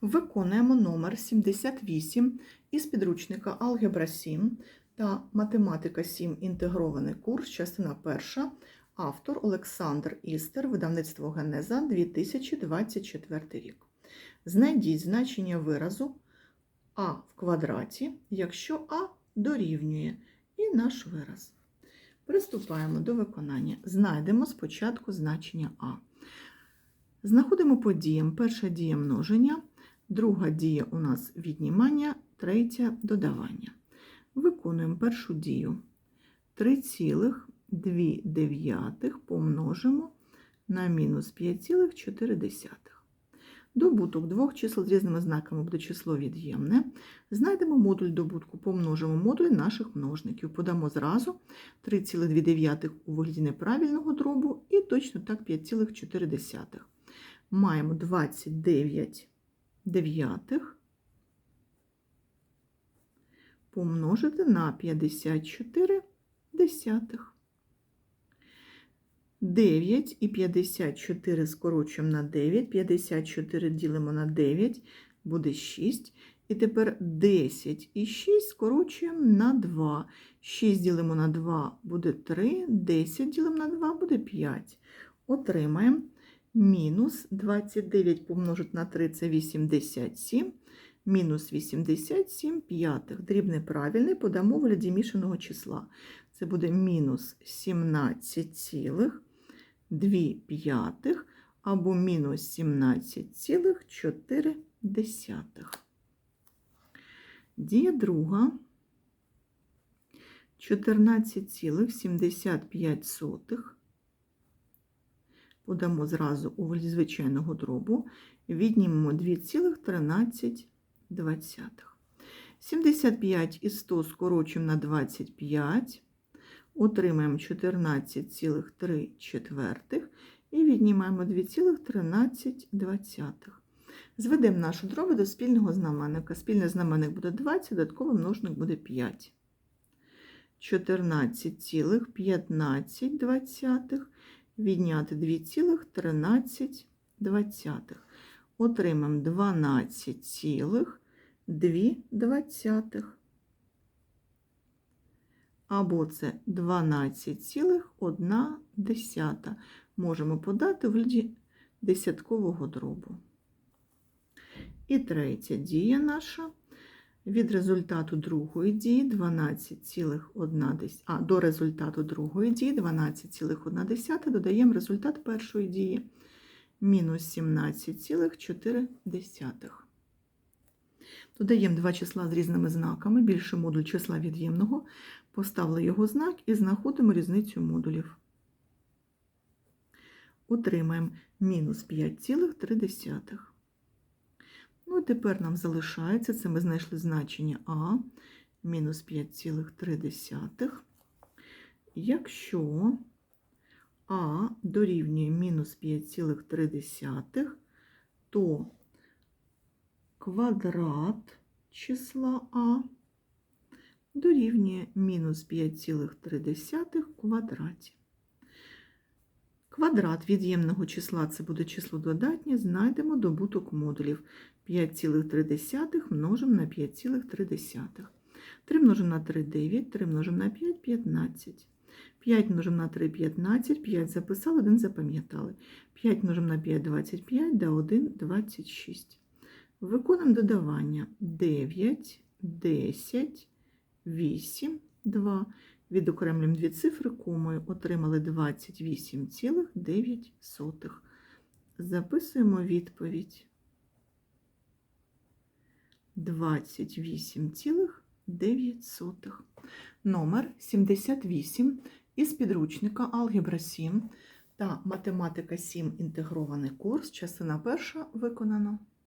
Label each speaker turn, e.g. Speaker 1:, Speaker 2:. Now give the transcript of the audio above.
Speaker 1: Виконуємо номер 78 із підручника Алгебра 7 та Математика 7. Інтегрований курс, частина 1. Автор Олександр Істер, видавництво Генеза 2024 рік. Знайдіть значення виразу а в квадраті, якщо а дорівнює, і наш вираз. Приступаємо до виконання. Знайдемо спочатку значення а. Знаходимо по діям. Перша дія множення, друга дія у нас віднімання, третя додавання. Виконуємо першу дію. 3,2 помножимо на мінус 5,4. Добуток двох чисел з різними знаками буде число від'ємне. Знайдемо модуль добутку, помножимо модуль наших множників. Подамо зразу 3,2 у вигляді неправильного дробу і точно так 5,4. Маємо 29 дев'ятих помножити на 54 десятих. 9 і 54 скорочуємо на 9, 54 ділимо на 9, буде 6. І тепер 10 і 6 скорочуємо на 2. 6 ділимо на 2 буде 3, 10 ділимо на 2 буде 5. Отримаємо мінус 29 помножити на 3 це 87. Мінус 87 п'ятих. Дрібний правильний подамо в вигляді мішаного числа. Це буде мінус 17,2 п'ятих або мінус 17,4. Дія друга 14,75. Подамо зразу у звичайного дробу, віднімемо 2,13. 75 із 100 скорочуємо на 25, отримаємо 14,3 і віднімаємо 2,13. Зведемо нашу дробу до спільного знаменника. Спільний знаменник буде 20, додатковий множник буде 5. 14,15 відняти 2,13. Отримаємо 12,2. Або це 12,1. Можемо подати в вигляді десяткового дробу. І третя дія наша. Від результату другої дії 12,1, а до результату другої дії 12,1 додаємо результат першої дії мінус 17,4. Додаємо два числа з різними знаками, більше модуль числа від'ємного, поставили його знак і знаходимо різницю модулів. Отримаємо мінус 5,3. І тепер нам залишається, це ми знайшли значення А, мінус 5,3. Якщо А дорівнює мінус 5,3, то квадрат числа А дорівнює мінус 5,3 в квадраті. Квадрат від'ємного числа це буде число додатнє, знайдемо добуток модулів. 5,3 множимо на 5,3. 3 множимо на 3 9, 3 множимо на 5 15. 5 множимо на 3 15, 5 записали, 1 запам'ятали. 5 множимо на 5 25, да 1 26. Виконуємо додавання 9, 10, 8, 2. Відокремлюємо дві цифри комою, отримали 28,9. Записуємо відповідь. 28,9. Номер 78 із підручника Алгебра 7 та Математика 7. Інтегрований курс. Частина перша виконано.